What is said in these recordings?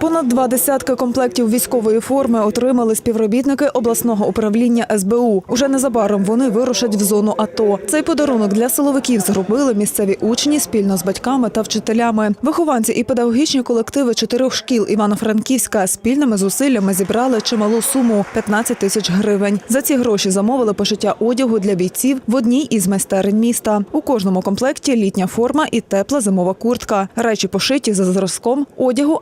Понад два десятки комплектів військової форми отримали співробітники обласного управління СБУ. Уже незабаром вони вирушать в зону АТО. Цей подарунок для силовиків зробили місцеві учні спільно з батьками та вчителями. Вихованці і педагогічні колективи чотирьох шкіл Івано-Франківська спільними зусиллями зібрали чималу суму 15 тисяч гривень. За ці гроші замовили пошиття одягу для бійців в одній із майстерень міста. У кожному комплекті літня форма і тепла зимова куртка. Речі пошиті за зразком одягу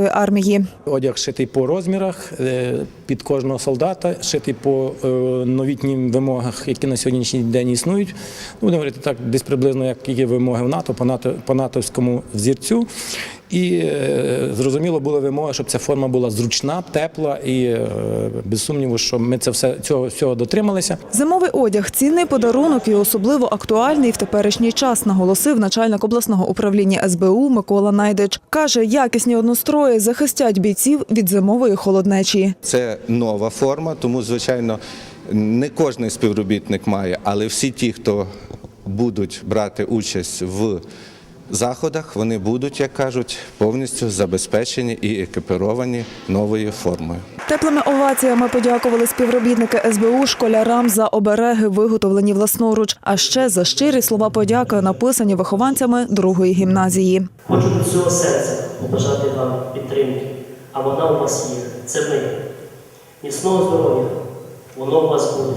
американської армії. Одяг шитий по розмірах е, під кожного солдата, шитий по е, новітнім вимогах, які на сьогоднішній день існують. Ну, Будемо говорити так, десь приблизно як є вимоги в НАТО, по НАТО по натовському взірцю. І е, зрозуміло була вимога, щоб ця форма була зручна, тепла і е, без сумніву, що ми це все цього всього дотрималися. Зимовий одяг цінний подарунок і особливо актуальний в теперішній час, наголосив начальник обласного управління СБУ Микола Найдич. Каже, якісні однострої захистять бійців від зимової холоднечі. Це нова форма, тому звичайно не кожен співробітник має, але всі ті, хто будуть брати участь в заходах, вони будуть, як кажуть, повністю забезпечені і екіпіровані новою формою. Теплими оваціями подякували співробітники СБУ школярам за обереги, виготовлені власноруч, а ще за щирі слова подяки, написані вихованцями другої гімназії. Хочу від всього серця побажати вам підтримки, а вона у вас є. Це ми. Міцного здоров'я, воно у вас буде,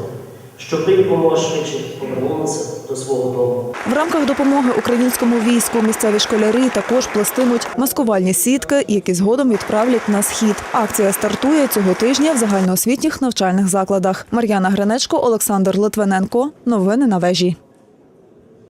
щоб ти якомога швидше повернулися до свого дому. В рамках допомоги українському війську місцеві школярі також пластимуть маскувальні сітки, які згодом відправлять на схід. Акція стартує цього тижня в загальноосвітніх навчальних закладах. Мар'яна Гринечко, Олександр Литвиненко. Новини на вежі.